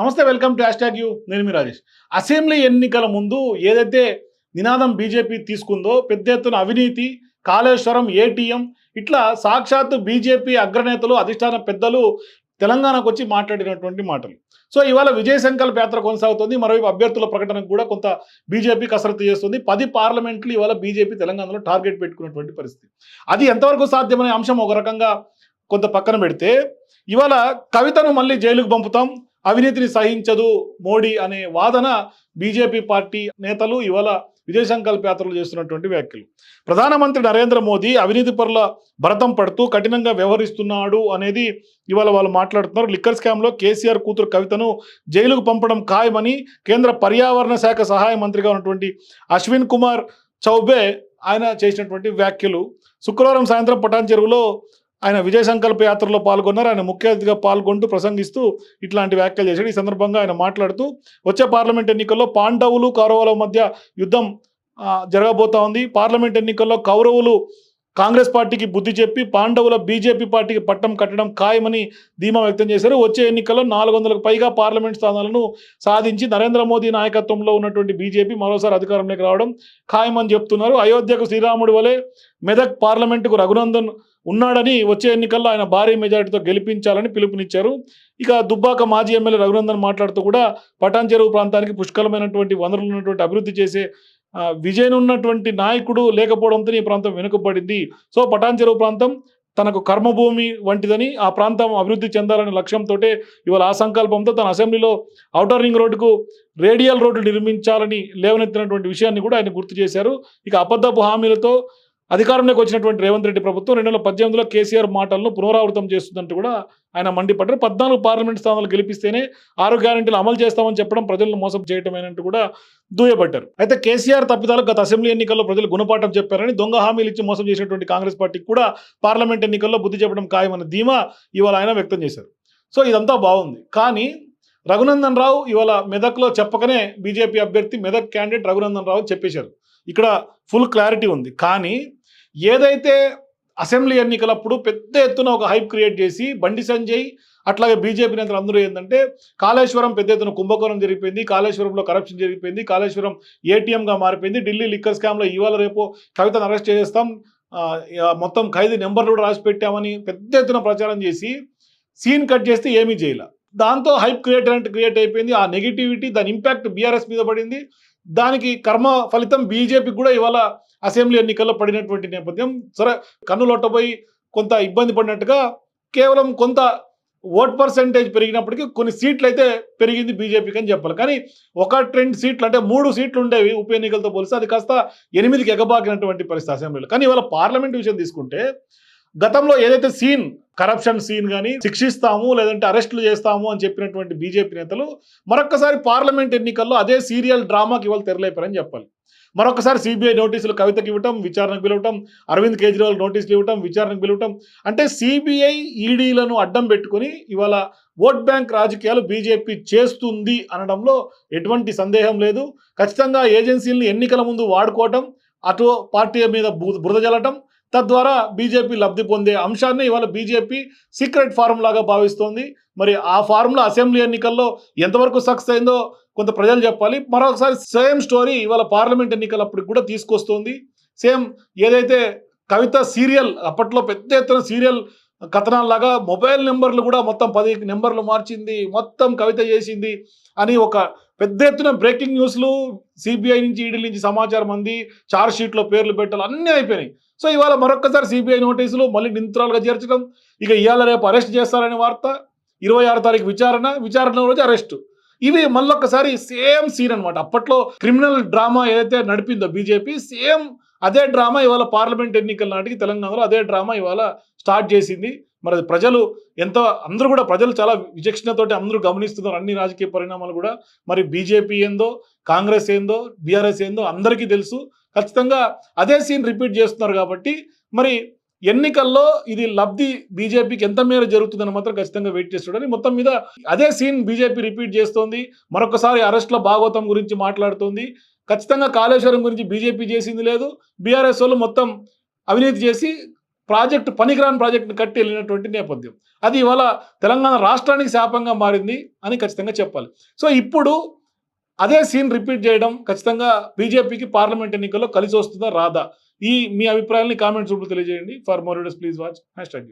నమస్తే welcome to hash you. నేను మీ Rajesh. Assembly ఎన్నికల ముందు ఏదైతే నినాదం బీజేపీ తీసుకుందో పెద్ద ఎత్తున అవినీతి కాళేశ్వరం ఏటీఎం ఇట్లా సాక్షాత్తు బీజేపీ అగ్రనేతలు అధిష్టాన పెద్దలు తెలంగాణకు వచ్చి మాట్లాడినటువంటి మాటలు. సో ఇవాళ విజయ సంకల్ప యాత్ర కొనసాగుతుంది. మరోవైపు అభ్యర్థుల ప్రకటనకు కూడా కొంత బీజేపీ కసరత్తు చేస్తుంది. పది పార్లమెంట్లు ఇవాళ బీజేపీ తెలంగాణలో టార్గెట్ పెట్టుకున్నటువంటి పరిస్థితి. అది ఎంతవరకు సాధ్యమనే అంశం ఒక రకంగా కొంత పక్కన పెడితే ఇవాళ కవితను మళ్ళీ జైలుకు పంపుతాం. అవినీతిని సహించదు మోడీ అనే వాదన బీజేపీ పార్టీ నేతలు ఇవాళ విజయ యాత్రలు చేస్తున్నటువంటి వ్యాఖ్యలు. ప్రధానమంత్రి నరేంద్ర మోదీ అవినీతి పరుల భరతం పడుతూ కఠినంగా వ్యవహరిస్తున్నాడు అనేది ఇవాళ వాళ్ళు మాట్లాడుతున్నారు. లిక్కర్ స్కామ్లో కేసీఆర్ కూతురు కవితను జైలుకు పంపడం ఖాయమని కేంద్ర పర్యావరణ శాఖ సహాయ మంత్రిగా ఉన్నటువంటి అశ్విన్ కుమార్ చౌబే ఆయన చేసినటువంటి వ్యాఖ్యలు. శుక్రవారం సాయంత్రం పటాన్ చెరువులో ఆయన విజయ సంకల్ప యాత్రలో పాల్గొన్నారు. ఆయన ముఖ్య అతిథిగా పాల్గొంటూ ప్రసంగిస్తూ ఇట్లాంటి వ్యాఖ్యలు చేశాడు. ఈ సందర్భంగా ఆయన మాట్లాడుతూ వచ్చే పార్లమెంట్ ఎన్నికల్లో పాండవులు కౌరవుల మధ్య యుద్ధం జరగబోతా ఉంది. పార్లమెంట్ ఎన్నికల్లో కౌరవులు కాంగ్రెస్ పార్టీకి బుద్ధి చెప్పి పాండవుల బీజేపీ పార్టీకి పట్టం కట్టడం ఖాయమని ధీమా వ్యక్తం చేశారు. వచ్చే ఎన్నికల్లో నాలుగు వందలకు పైగా పార్లమెంట్ స్థానాలను సాధించి నరేంద్ర మోదీ నాయకత్వంలో ఉన్నటువంటి బీజేపీ మరోసారి అధికారంలోకి రావడం ఖాయమని చెప్తున్నారు. అయోధ్యకు శ్రీరాముడి వలె మెదక్ పార్లమెంటుకు రఘునందన్ ఉన్నాడని వచ్చే ఎన్నికల్లో ఆయన భారీ మెజారిటీతో గెలిపించాలని పిలుపునిచ్చారు. ఇక దుబ్బాక మాజీ ఎమ్మెల్యే రఘునందన్ మాట్లాడుతూ కూడా పటాన్ చెరువు ప్రాంతానికి పుష్కలమైనటువంటి వనరులు ఉన్నటువంటి అభివృద్ధి చేసే విజయన్ ఉన్నటువంటి నాయకుడు లేకపోవడంతో ఈ ప్రాంతం వెనుకబడింది. సో పటాన్ చెరువు ప్రాంతం తనకు కర్మభూమి వంటిదని ఆ ప్రాంతం అభివృద్ధి చెందాలనే లక్ష్యంతో ఇవాళ ఆ సంకల్పంతో తన అసెంబ్లీలో ఔటర్ రింగ్ రోడ్డుకు రేడియల్ రోడ్డు నిర్మించాలని లేవనెత్తినటువంటి విషయాన్ని కూడా ఆయన గుర్తు చేశారు. ఇక అబద్ధపు హామీలతో అధికారంలోకి వచ్చినటువంటి రేవంత్ రెడ్డి ప్రభుత్వం రెండు వేల పద్దెనిమిదిలో కేసీఆర్ మాటలను పునరావృతం చేస్తుందంటూ కూడా ఆయన మండిపడ్డారు. పద్నాలుగు పార్లమెంట్ స్థానాలు గెలిపిస్తేనే ఆరు గ్యారెంటీలు అమలు చేస్తామని చెప్పడం ప్రజలను మోసం చేయటమేనంటూ కూడా దూయబట్టారు అయితే కేసీఆర్ తప్పిదాలు గత అసెంబ్లీ ఎన్నికల్లో ప్రజలు గుణపాఠం చెప్పారని దొంగ హామీలు ఇచ్చి మోసం చేసినటువంటి కాంగ్రెస్ పార్టీకి కూడా పార్లమెంట్ ఎన్నికల్లో బుద్ధి చెప్పడం ఖాయమన్న ధీమా ఇవాళ ఆయన వ్యక్తం చేశారు. సో ఇదంతా బాగుంది. కానీ రఘునందన్ రావు ఇవాళ మెదక్లో చెప్పకనే బీజేపీ అభ్యర్థి మెదక్ క్యాండిడేట్ రఘునందన్ రావు చెప్పేశారు. ఇక్కడ ఫుల్ క్లారిటీ ఉంది. కానీ ఏదైతే అసెంబ్లీ ఎన్నికలప్పుడు పెద్ద ఎత్తున ఒక హైప్ క్రియేట్ చేసి బండి సంజయ్ అట్లాగే బీజేపీ నేతలు అందరూ ఏంటంటే కాళేశ్వరం పెద్ద ఎత్తున కుంభకోణం జరిగిపోయింది కాళేశ్వరంలో కరప్షన్ జరిగిపోయింది కాళేశ్వరం ఏటీఎంగా మారిపోయింది ఢిల్లీ లిక్కర్ స్కామ్లో ఇవాళ రేపు కవితను అరెస్ట్ చేస్తాం మొత్తం ఖైదీ నెంబర్లు కూడా రాసి పెట్టామని పెద్ద ఎత్తున ప్రచారం చేసి సీన్ కట్ చేస్తే ఏమీ చేయాల. దాంతో హైప్ క్రియేట్ క్రియేట్ అయిపోయింది. ఆ నెగిటివిటీ దాని ఇంపాక్ట్ బీఆర్ఎస్ మీద పడింది. దానికి కర్మ ఫలితం బీజేపీకి కూడా ఇవాళ అసెంబ్లీ ఎన్నికల్లో పడినటువంటి నేపథ్యం. సరే కన్నులొట్టబోయి కొంత ఇబ్బంది పడినట్టుగా కేవలం కొంత ఓట్ పర్సెంటేజ్ పెరిగినప్పటికీ కొన్ని సీట్లు అయితే పెరిగింది బీజేపీకి అని చెప్పాలి. కానీ ఒక రెండు సీట్లు అంటే మూడు సీట్లు ఉండేవి ఉప ఎన్నికలతో పోలిస్తే అది కాస్త ఎనిమిదికి ఎగబాకినటువంటి పరిస్థితి అసెంబ్లీలో. కానీ ఇవాళ పార్లమెంట్ విషయం తీసుకుంటే గతంలో ఏదైతే సీన్ కరప్షన్ సీన్ కానీ శిక్షిస్తాము లేదంటే అరెస్టులు చేస్తాము అని చెప్పినటువంటి బీజేపీ నేతలు మరొకసారి పార్లమెంట్ ఎన్నికల్లో అదే సీరియల్ డ్రామాకి ఇవాళ తెరలేపారని చెప్పాలి. మరొకసారి సిబిఐ నోటీసులు కవితకి ఇవ్వటం విచారణకు పిలవటం అరవింద్ కేజ్రీవాల్ నోటీసులు ఇవ్వటం విచారణకు పిలవటం అంటే సిబిఐ ఈడీలను అడ్డం పెట్టుకొని ఇవాళ ఓట్ బ్యాంక్ రాజకీయాలు బీజేపీ చేస్తుంది అనడంలో ఎటువంటి సందేహం లేదు. ఖచ్చితంగా ఏజెన్సీలను ఎన్నికల ముందు వాడుకోవటం అటు పార్టీ మీద బురద జల్లటం తద్వారా బీజేపీ లబ్ధి పొందే అంశాన్ని ఇవాళ బీజేపీ సీక్రెట్ ఫార్ములాగా లాగా భావిస్తోంది. మరి ఆ ఫార్ములా అసెంబ్లీ ఎన్నికల్లో ఎంతవరకు సక్సెస్ అయిందో కొంత ప్రజలు చెప్పాలి. మరొకసారి సేమ్ స్టోరీ ఇవాళ పార్లమెంట్ ఎన్నికలప్పటికి కూడా తీసుకొస్తుంది. సేమ్ ఏదైతే కవిత సీరియల్ అప్పట్లో పెద్ద ఎత్తున సీరియల్ కథనాల్లాగా మొబైల్ నెంబర్లు కూడా మొత్తం పది నెంబర్లు మార్చింది మొత్తం కవిత చేసింది అని ఒక పెద్ద ఎత్తున బ్రేకింగ్ న్యూస్లు సిబిఐ నుంచి ఈడీ నుంచి సమాచారం అంది చార్జ్ షీట్లో పేర్లు పెట్టాలి అన్నీ అయిపోయినాయి. సో ఇవాళ మరొక్కసారి సిబిఐ నోటీసులు మళ్ళీ నింత్రాలుగా చేర్చడం ఇక ఇవాళ రేపు అరెస్ట్ చేస్తారనే వార్త ఇరవై ఆరు తారీఖు విచారణ విచారణ రోజు అరెస్టు. ఇవి మళ్ళొక్కసారి సేమ్ సీన్ అన్నమాట. అప్పట్లో క్రిమినల్ డ్రామా ఏదైతే నడిపిందో బీజేపీ సేమ్ అదే డ్రామా ఇవాళ పార్లమెంట్ ఎన్నికల నాటికి తెలంగాణలో అదే డ్రామా ఇవాళ స్టార్ట్ చేసింది. మరి అది ప్రజలు ఎంతో అందరూ కూడా ప్రజలు చాలా విచక్షణతోటి అందరూ గమనిస్తున్నారు. అన్ని రాజకీయ పరిణామాలు కూడా మరి బీజేపీ ఏందో కాంగ్రెస్ ఏందో బీఆర్ఎస్ ఏందో అందరికీ తెలుసు. ఖచ్చితంగా అదే సీన్ రిపీట్ చేస్తున్నారు కాబట్టి మరి ఎన్నికల్లో ఇది లబ్ధి బీజేపీకి ఎంత మేర జరుగుతుందని మాత్రం ఖచ్చితంగా వెయిట్ చేస్తుండని మొత్తం మీద అదే సీన్ బీజేపీ రిపీట్ చేస్తోంది. మరొకసారి అరెస్ట్ల భాగవతం గురించి మాట్లాడుతోంది. ఖచ్చితంగా కాళేశ్వరం గురించి బీజేపీ చేసింది లేదు. బీఆర్ఎస్ వాళ్ళు మొత్తం అవినీతి చేసి ప్రాజెక్టు పనికిరాని ప్రాజెక్టును కట్టి వెళ్ళినటువంటి నేపథ్యం. అది ఇవాళ తెలంగాణ రాష్ట్రానికి శాపంగా మారింది అని ఖచ్చితంగా చెప్పాలి. సో ఇప్పుడు అదే సీన్ రిపీట్ చేయడం ఖచ్చితంగా బీజేపీకి పార్లమెంట్ ఎన్నికల్లో కలిసి వస్తుందా రాదా? ఈ మీ అభిప్రాయాన్ని కామెంట్స్ రూపంలో తెలియజేయండి. For more please watch. Hash tag